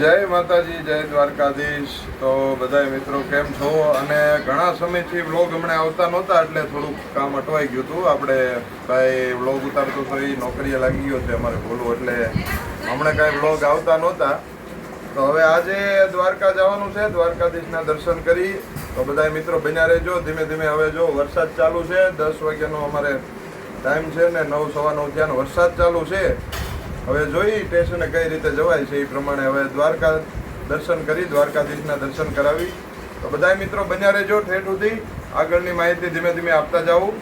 જય માતાજી, જય દ્વારકાધીશ. તો બધાય મિત્રો કેમ છો? અને ઘણા સમયથી વ્લોગ હમણાં આવતા નહોતા, એટલે થોડુંક કામ અટવાઈ ગયું હતું. આપણે ભાઈ વ્લોગ ઉતારતો તો એ નોકરીએ લાગી ગયો છે અમારે બોલવું, એટલે હમણાં કાંઈ વ્લોગ આવતા નહોતા. તો હવે આજે દ્વારકા જવાનું છે, દ્વારકાધીશના દર્શન કરી. તો બધાય મિત્રો બન્યા રહેજો, ધીમે ધીમે હવે જો વરસાદ ચાલુ છે, દસ વાગ્યાનો અમારે ટાઈમ છે ને નવ, સવા નવ થયાનો વરસાદ ચાલુ છે. હવે જોઈ સ્ટેશને કઈ રીતે જવાય છે એ પ્રમાણે હવે દ્વારકા દર્શન કરી, દ્વારકાધીશના દર્શન કરાવી. તો બધાય મિત્રો બન્યા રહેજો ઠેઠ સુધી. આગળની માહિતી ધીમે ધીમે આપતા જાઉં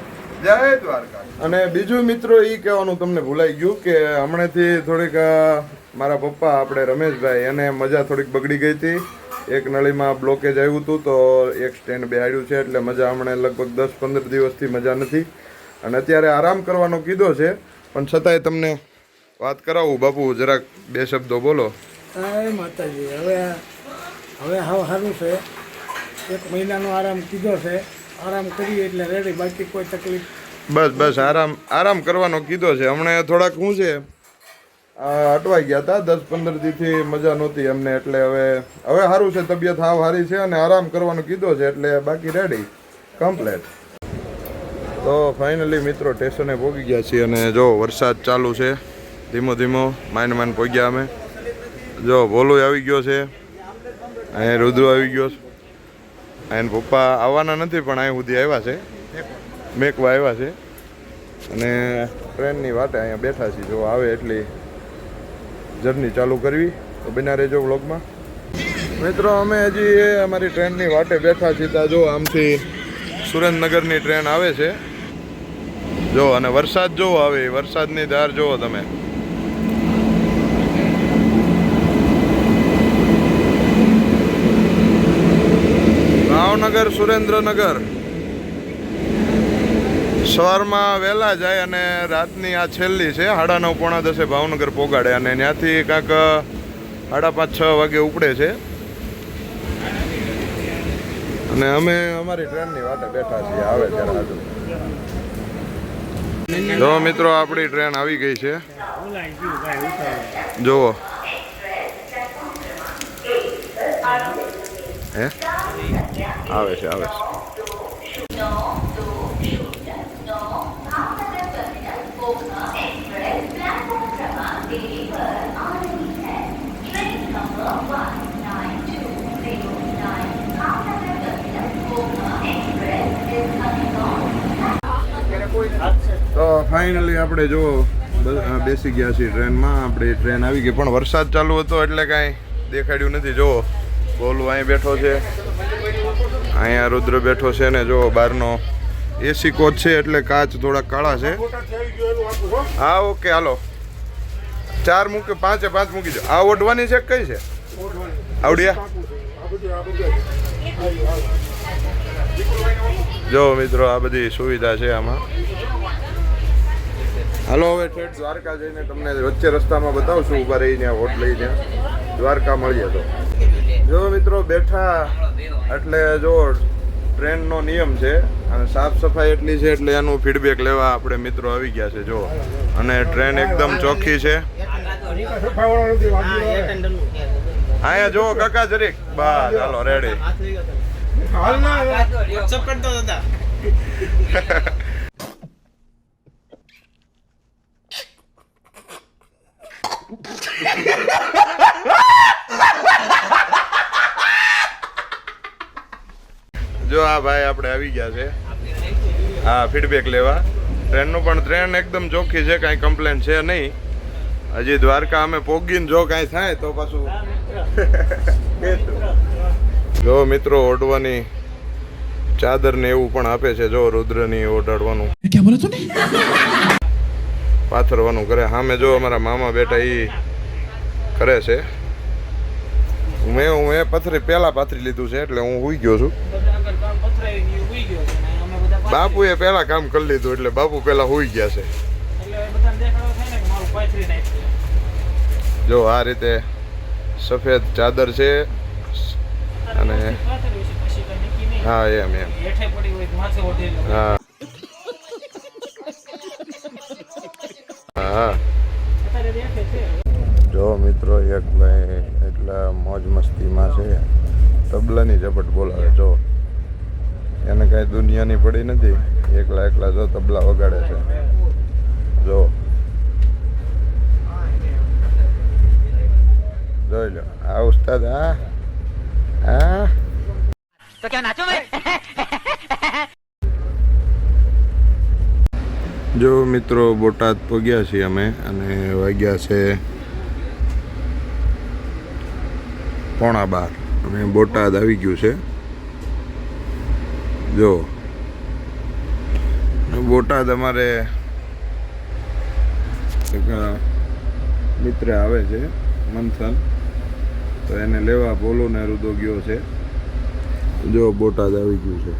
જય દ્વારકા. અને બીજું મિત્રો એ કહેવાનું તમને ભૂલાઈ ગયું કે હમણાંથી થોડીક મારા પપ્પા આપણે રમેશભાઈ, એને મજા થોડીક બગડી ગઈ હતી. એક નળીમાં બ્લોકેજ આવ્યું હતું તો એક સ્ટેન્ડ બેહાડ્યું છે એટલે મજા હમણાં લગભગ દસ પંદર દિવસથી મજા નથી. અને અત્યારે આરામ કરવાનો કીધો છે, પણ છતાંય તમને વાત કરાવું બાપુ જરાક બે શબ્દો બોલો. હા માતાજી હવે હવે હાવ સારું છે. એક મહિનાનો આરામ કીધો છે. આરામ કરીએ એટલે રેડી બાકી કોઈ તકલીફ બસ બસ આરામ આરામ કરવાનો કીધો છે. હમણાં થોડાક શું છે અટવાઈ ગયા હતા દસ પંદર દીથી મજા નહોતી અમને એટલે હવે હવે સારું છે તબિયત હાવ સારી છે અને આરામ કરવાનો કીધો છે એટલે બાકી રેડી કમ્પ્લેટ તો ફાઇનલી મિત્રો સ્ટેશને પહોંચી ગયા છીએ અને જો વરસાદ ચાલુ છે ધીમો ધીમો માઇન માઇન પહોંચ્યા અમે. જો ભોલું આવી ગયો છે. અહીંયા રુદ્ર આવી ગયો છે. અહીંયા પપ્પા આવવાના નથી, પણ અહીં સુધી આવ્યા છે. મેકવા આવ્યા છે. અને ટ્રેનની વાટે અહીંયા બેઠા છીએ. જો, આવે એટલી જર્ની ચાલુ કરવી. તો બના રહેજો વ્લોગમાં. મિત્રો, અમે હજી અમારી ટ્રેનની વાટે બેઠા છીએ. જો, આમથી સુરેન્દ્રનગરની ટ્રેન આવે છે. જો, અને વરસાદ જોવો આવે. વરસાદની ધાર જોવો તમે. ભાવનગર સુરેન્દ્રનગર. સવારમાં વહેલા જાય અને રાતની આ છેલ્લી છે, સાડા નવ પોણા દસે ભાવનગર પોગાડે અને ત્યાંથી કાંક, સાડા પાંચ છ વાગે ઉપડે છે. અને અમે અમારી ટ્રેનની વાટે બેઠા છીએ, આવે ત્યારે જો મિત્રો, આપણી ટ્રેન આવી ગઈ છે. જુઓ. હે? આવે છે આવે છે. તો ફાઇનલી આપણે જો બેસી ગયા છીએ ટ્રેનમાં. આપણે ટ્રેન આવી ગઈ, પણ વરસાદ ચાલુ હતો એટલે કાંઈ દેખાડ્યું નથી. જો બોલું, અહીં બેઠો છે. અહીંયા રુદ્ર બેઠો છે ને જો બહારનો એસી કોચ છે એટલે કાચ થોડા કાળા છે. હા, ઓકે, હાલો. ચાર મૂકે, પાંચે પાંચ મૂકી દો. આ ઓઢવાની છે કઈ છે? આવડિયા. જો મિત્રો, આ બધી સુવિધા છે આમાં. હાલો, હવે ઠેઠ દ્વારકા જઈને તમને વચ્ચે રસ્તામાં બતાવશું. ઊભા રહીને હોટ લઈને દ્વારકા મળીએ તો. જો મિત્રો, બેઠા એટલે જો ટ્રેનનો નિયમ છે અને સાફ સફાઈ એટલી છે એટલે એનું ફીડબેક લેવા આપણે મિત્રો આવી ગયા છે, જો. અને ટ્રેન એકદમ ચોખ્ખી છે. અહીંયા જો, કાકા જરીક. બા ચાલો રેડી જો હા ભાઈ આપણે આવી ગયા છે. હા ફીડબેક લેવા. ટ્રેનનું પણ ટ્રેન એકદમ ચોખ્ખી છે કાંઈ કમ્પ્લેન છે નહીં. હજી દ્વારકા અમે પોગીને જો કાંઈ થાય તો પાછું જો મિત્રો ઓઢવાની ચાદર ને એવું પણ આપે છે જો રુદ્રની ઓઢાડવાનું. પાથરવાનું કરે. સામે જો અમારા મામા બેટા એ કરે છે. મેં હું એ પથરી પહેલાં પાથરી લીધું છે એટલે હું હોઈ ગયો છું. બાપુએ પેલા કામ કરી લીધું એટલે બાપુ પેલા હોઈ ગયા છે. જો આ રીતે સફેદ ચાદર છે અને હા એમ એમ. હા. હા. જો મિત્રો એક ભાઈ એટલા મોજ મસ્તીમાં છે. તબલાની ઝપટ બોલાવે જો. એને કાંઈ દુનિયાની પડી નથી. એકલા એકલા જો તબલા વગાડે છે. જો. જોઈ લો. આ ઉસ્તાદ હા હા તો ક્યાં નાચો જો મિત્રો બોટાદ પગ્યા છીએ અમે અને વાગ્યા છે પોણા બાર. અને બોટાદ આવી ગયું છે. જો. બોટાદ અમારે મિત્ર આવે છે મંથન તો એને લેવા બોલો ને રુદો ગયો છે. જો બોટાદ આવી ગયું છે.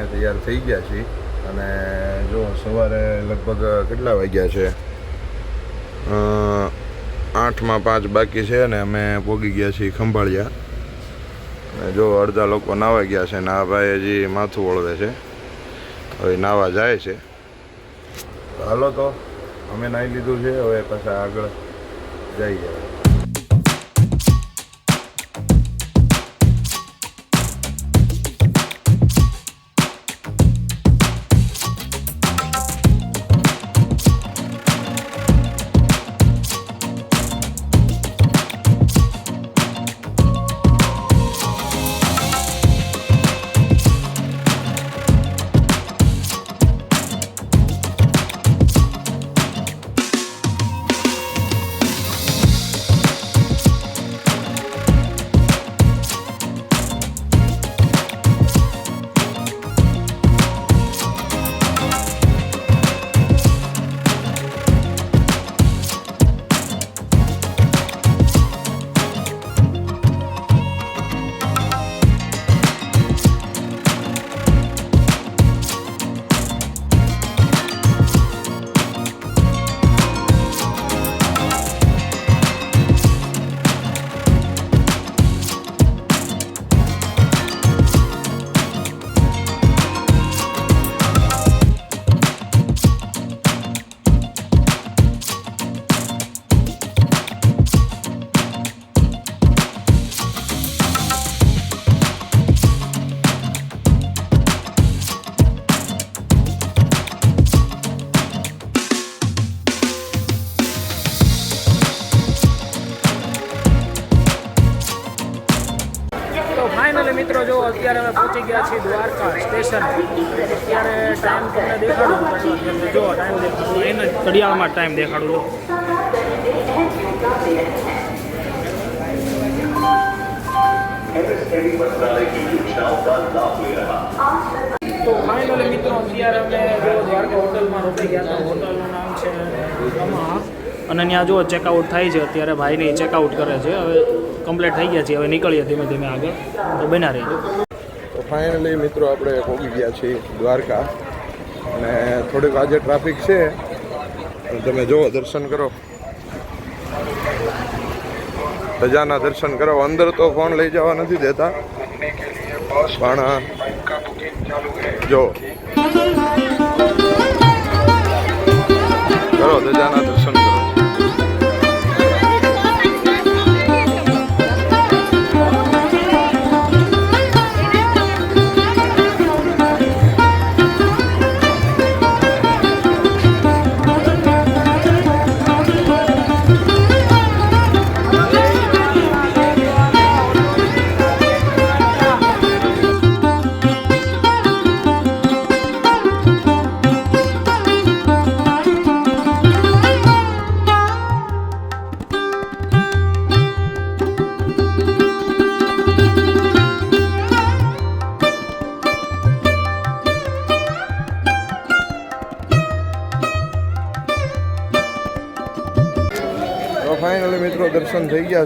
અમે તૈયાર થઈ ગયા છીએ. અને જો, સવારે લગભગ કેટલા વાગ્યા છે? આઠમાં પાંચ બાકી છે અને અમે પોગી ગયા છીએ ખંભાળિયા. અને જો, અડધા લોકો નાવા ગયા છે ને આ ભાઈ હજી માથું વળવે છે, હવે નાવા જાય છે. હાલો તો, અમે નાહી લીધું છે, હવે પાછા આગળ જઈએ. જ ટાઈમ દેખાડું છું. તો ફાઇનલી મિત્રો અત્યારે અમે દ્વારકા હોટલમાં રોકાઈ ગયા હતા. હોટલનું નામ છે અને ત્યાં જો ચેકઆઉટ થાય છે. અત્યારે ભાઈની ચેકઆઉટ કરે છે. હવે કમ્પ્લીટ થઈ ગયા છે હવે નીકળીએ ધીમે ધીમે આગળ. તો બના રહીએ તો ફાઇનલી મિત્રો આપણે પહોંચી ગયા છીએ દ્વારકા. અને થોડીક આજે ટ્રાફિક છે. તમે જુઓ, દર્શન કરો. ધજાના દર્શન કરો. અંદર તો ફોન લઈ જવા નથી દેતા. પણ જો. કરો ધજાના દર્શન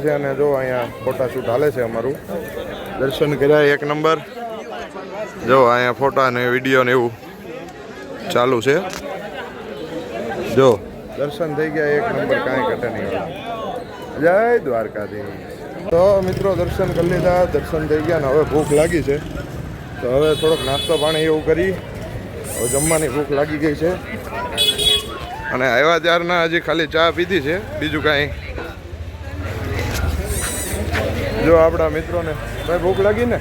છે અને જો અહીંયા ફોટા શૂટ હાલે છે અમારું. દર્શન કર્યા એક નંબર. જો અહીંયા ફોટા ને વીડિયો ને એવું ચાલુ છે. જો. દર્શન થઈ ગયા એક નંબર કાંઈ ઘટે નહીં. જય દ્વારકાધી તો મિત્રો દર્શન કરી લીધા દર્શન થઈ ગયા ને હવે ભૂખ લાગી છે. તો હવે થોડોક નાસ્તો પાણી એવું કરી. હવે જમવાની ભૂખ લાગી ગઈ છે. અને આવ્યા ત્યારના હજી ખાલી ચા પીધી છે. બીજું કાંઈ જો આપણા મિત્રોને ભાઈ ભૂખ લાગી ને?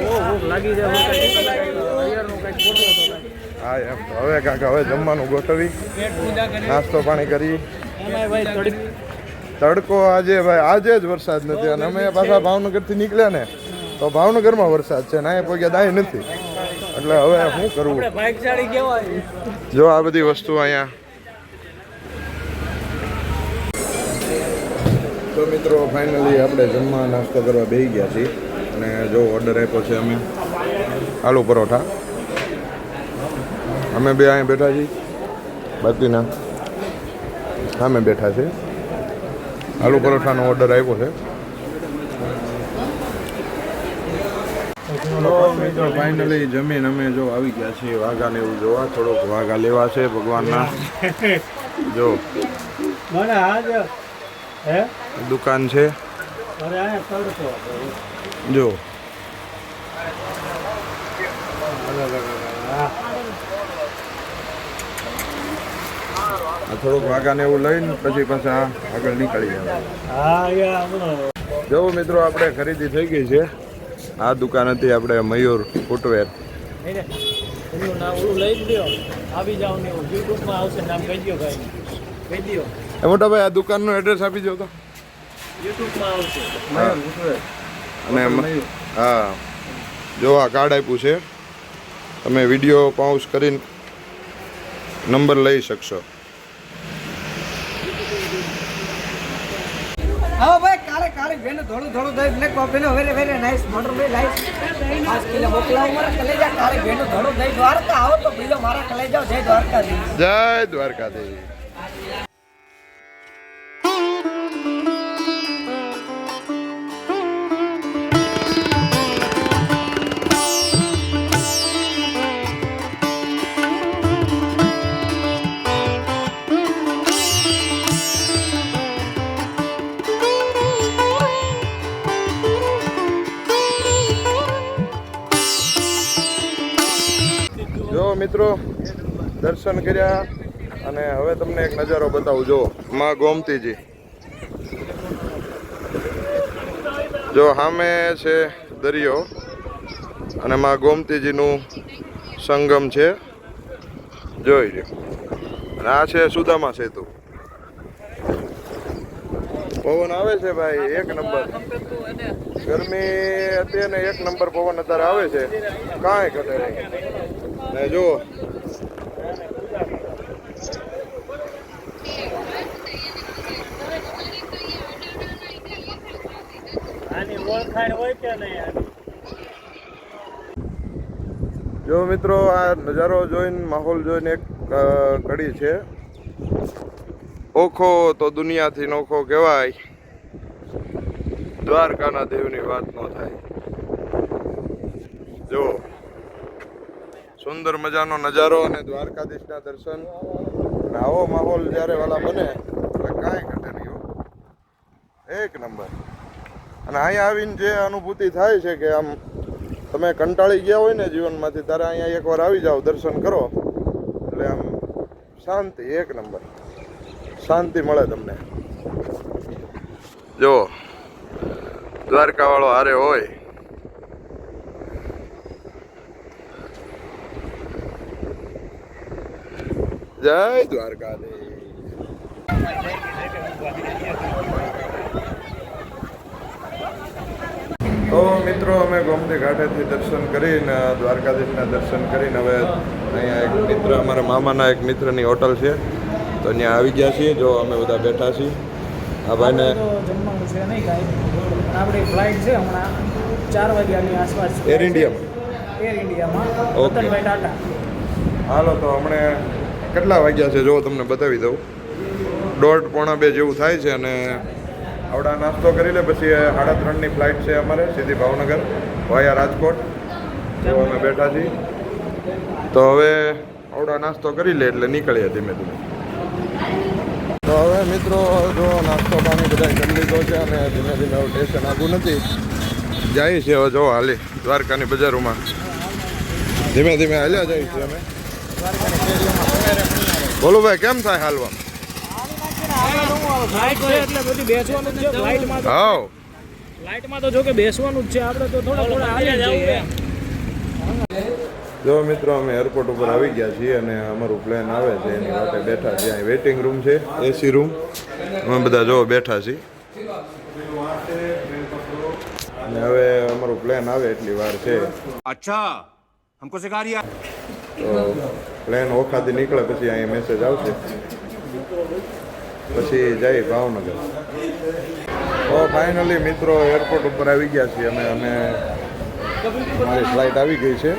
ભૂખ લાગી. હા એમ હવે કાંક હવે જમવાનું ગોઠવી નાસ્તો પાણી કરી. તડકો આજે ભાઈ આજે જ વરસાદ નથી અને અમે પાછા ભાવનગરથી નીકળ્યા ને તો ભાવનગરમાં વરસાદ છે ને અહીંયા પગ્યા દાય નથી. એટલે હવે શું કરવું? જો આ બધી વસ્તુ અહીંયા તો મિત્રો ફાઇનલી આપણે જમવા નાસ્તો કરવા બેસી ગયા છીએ. અને જો ઓર્ડર આપ્યો છે અમે, આલુ પરોઠા. અમે બે અહીંયા બેઠા છીએ. બાકીના સામે બેઠા છે. આલુ પરોઠાનો ઓર્ડર આપ્યો છે. મિત્રો ફાઇનલી જમીન અમે જો આવી ગયા છીએ વાઘાને એવું જોવા. થોડોક વાઘા લેવા છે ભગવાનના. જો. હે? દુકાન છે. જો. આ થોડુંક વાઘાને એવું લઈને પછી પાછા આગળ નીકળી જવાનું. હા જો મિત્રો આપણે ખરીદી થઈ ગઈ છે. આ દુકાન હતી આપણે મયુર ફૂટવેર. એનું નામ લઈ જ લ્યો. આવી જાવ ને યુટ્યુબમાં આવશે નામ કહી દો ભાઈ કહી દો એ મોટા ભાઈ આ દુકાનનું એડ્રેસ આપી દો તો. અને એમ- હા. જો આ કાર્ડ આપ્યું છે તમે વીડિયો પાઉસ કરીને નંબર લઈ શકશો. હા ભાઈ કાલે કાલે બેનો થોડું થોડું થઈ બ્લેક કોફી નો વેરી મોટર ભાઈ લાઈસ પાંચ કિલો મોકલાવો મારા કલેજા. કાલે બેનો થોડું થઈ દ્વારકા આવો તો બીજો મારા કલેજા જય દ્વારકા જય દ્વારકાધીશ. જો દર્શન કર્યા અને હવે તમને એક નજારો બતાવું. જો, માં ગોમતીજી. જો સામે છે દરિયો અને માં ગોમતીજીનું સંગમ છે. જોઈ લો અને આ છે સુદામા સેતુ. પવન આવે છે ભાઈ, એક નંબર. ગરમી અત્યારે એક નંબર પવન અત્યારે આવે છે. કાંઈ ઘટે નહીં. ને જો જો મિત્રો, આ નજારો જોઈને, માહોલ જોઈને એક કડી છે. ઓખો તો દુનિયાથી નોખો કહેવાય. દ્વારકાના દેવની વાત ન થાય. જો, સુંદર મજાનો નજારો અને દ્વારકાધીશના દર્શન. આવો માહોલ જ્યારે વાલા બને કાંઈ ઘટે નહીં એક નંબર. અને અહીંયા આવીને જે અનુભૂતિ થાય છે કે આમ તમે કંટાળી ગયા હોય ને જીવનમાંથી ત્યારે અહીંયા એકવાર આવી જાઓ, દર્શન કરો. એટલે આમ શાંતિ, એક નંબર. શાંતિ મળે તમને. જો દ્વારકા વાળો હારે હોય. જય દ્વારકાધીશ. તો મિત્રો અમે ગોમતી ઘાટેથી દર્શન કરીને દ્વારકાધીશના દર્શન કરીને હવે અહીંયા એક મિત્ર અમારા મામાના એક મિત્રની હોટલ છે. તો અહીંયા આવી ગયા છીએ જો અમે બધા બેઠા છીએ. આ ભાઈને. જમવાનું છે નહીં કાંઈ. આપણી ફ્લાઇટ છે હમણાં ચાર વાગ્યાની આસપાસ. એર ઇન્ડિયામાં એર ઇન્ડિયામાં ઓકે. ટાટા. હાલો તો હમણે કેટલા વાગ્યા છે? જો તમને બતાવી દઉં. દોઢ પોણા બે જેવું થાય છે અને આવડા નાસ્તો કરી લે પછી સાડા ત્રણની ફ્લાઇટ છે અમારે સીધી ભાવનગર વાયા રાજકોટ. તો અમે બેઠા છીએ. તો હવે આવડા નાસ્તો કરી લે એટલે નીકળીએ ધીમે ધીમે. તો હવે મિત્રો જો નાસ્તો પાણી બધા કરી લીધો છે અને ધીમે ધીમે હવે સ્ટેશન આગું નથી. જાય છે હવે જો હાલી દ્વારકાની બજારોમાં. ધીમે ધીમે હાલ્યા જાય છે અમે. બોલો ભાઈ કેમ થાય હાલવા લાઈટ બેસવાનું જ છે જો આપણે તો મિત્રો અમે એરપોર્ટ ઉપર આવી ગયા છીએ અને અમારું પ્લેન આવે છે. એની માટે બેઠા છે અહીં વેઇટિંગ રૂમ છે એસી રૂમ અમે બધા જો બેઠા છીએ. અને હવે અમારું પ્લેન આવે એટલી વાર છે. અચ્છા હમકો સિખા રહ્યા. તો પ્લેન ઓખાથી નીકળે પછી અહીં મેસેજ આવશે. પછી જઈ ભાવનગર. તો ફાઇનલી મિત્રો એરપોર્ટ ઉપર આવી ગયા છીએ અમે. અમે મારી ફ્લાઇટ આવી ગઈ છે.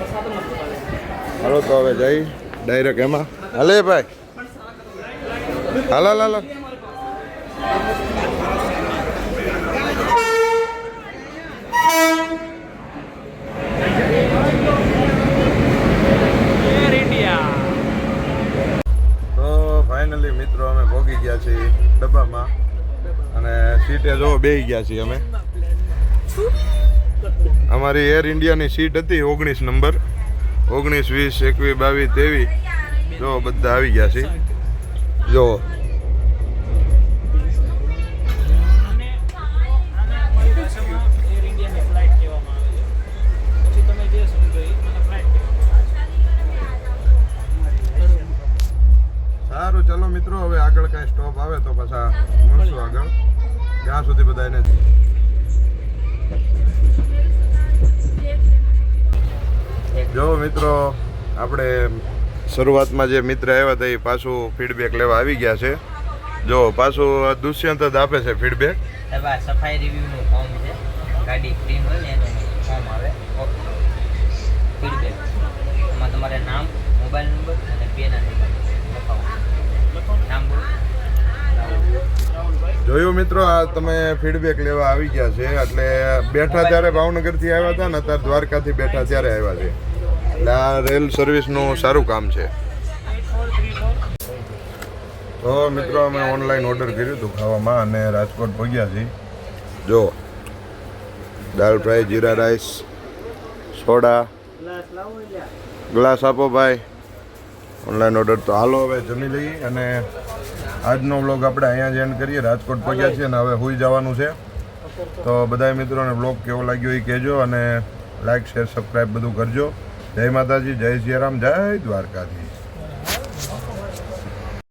હાલો તો હવે જઈ ડાયરેક્ટ એમાં. હાલે ભાઈ. હાલો હાલો એર ઇન્ડિયા તો ફાઇનલી મિત્રો અમે ગયા છીએ ડબ્બામાં. અને સીટે જો બેસી ગયા છીએ અમે. અમારી એર ઇન્ડિયાની સીટ હતી ઓગણીસ નંબર. ઓગણીસ, વીસ, એકવીસ, બાવીસ, ત્રેવીસ. જો બધા આવી ગયા છે. જો સારું ચલો મિત્રો, હવે આગળ કાંઈ સ્ટોપ આવે તો પાછા મળશું આગળ. ત્યાં સુધી બધાને જો મિત્રો, આપણે શરૂઆતમાં જે મિત્ર આવ્યા હતા, એ પાછું ફીડબેક લેવા આવી ગયા છે. જો, પાછું દુષ્યંત જ આપે છે ફીડબેક સફાઈ રિવ્યુનું ફોર્મ છે. ગાડી ક્લીન હોય ને ફોર્મ આવે. ફીડબેક એમાં તમારે નામ મોબાઈલ નંબર અને પેના નંબર લખાવો નામ બોલો જોયું મિત્રો, આ તમે ફીડબેક લેવા આવી ગયા છે. એટલે બેઠા ત્યારે ભાવનગરથી આવ્યા હતા ને અત્યારે દ્વારકાથી બેઠા ત્યારે આવ્યા છે. એટલે આ રેલ સર્વિસનું સારું કામ છે. તો મિત્રો, અમે ઓનલાઈન ઓર્ડર કર્યું હતું ખાવામાં અને રાજકોટ પહોંચ્યા છીએ. જો, dal fry jeera rice soda glass આપો ભાઈ. ઓનલાઈન ઓર્ડર તો હાલો હવે જમી લઈએ અને આજનો વ્લોગ આપણે અહીંયા જ એન્ડ કરીએ. રાજકોટ પહોંચ્યા છીએ અને હવે હોઈ જવાનું છે. તો બધા મિત્રોને વ્લોગ કેવો લાગ્યો એ કહેજો અને લાઈક શેર સબસ્ક્રાઈબ બધું કરજો. જય માતાજી, જય સિયારામ, જય દ્વારકાધીશ.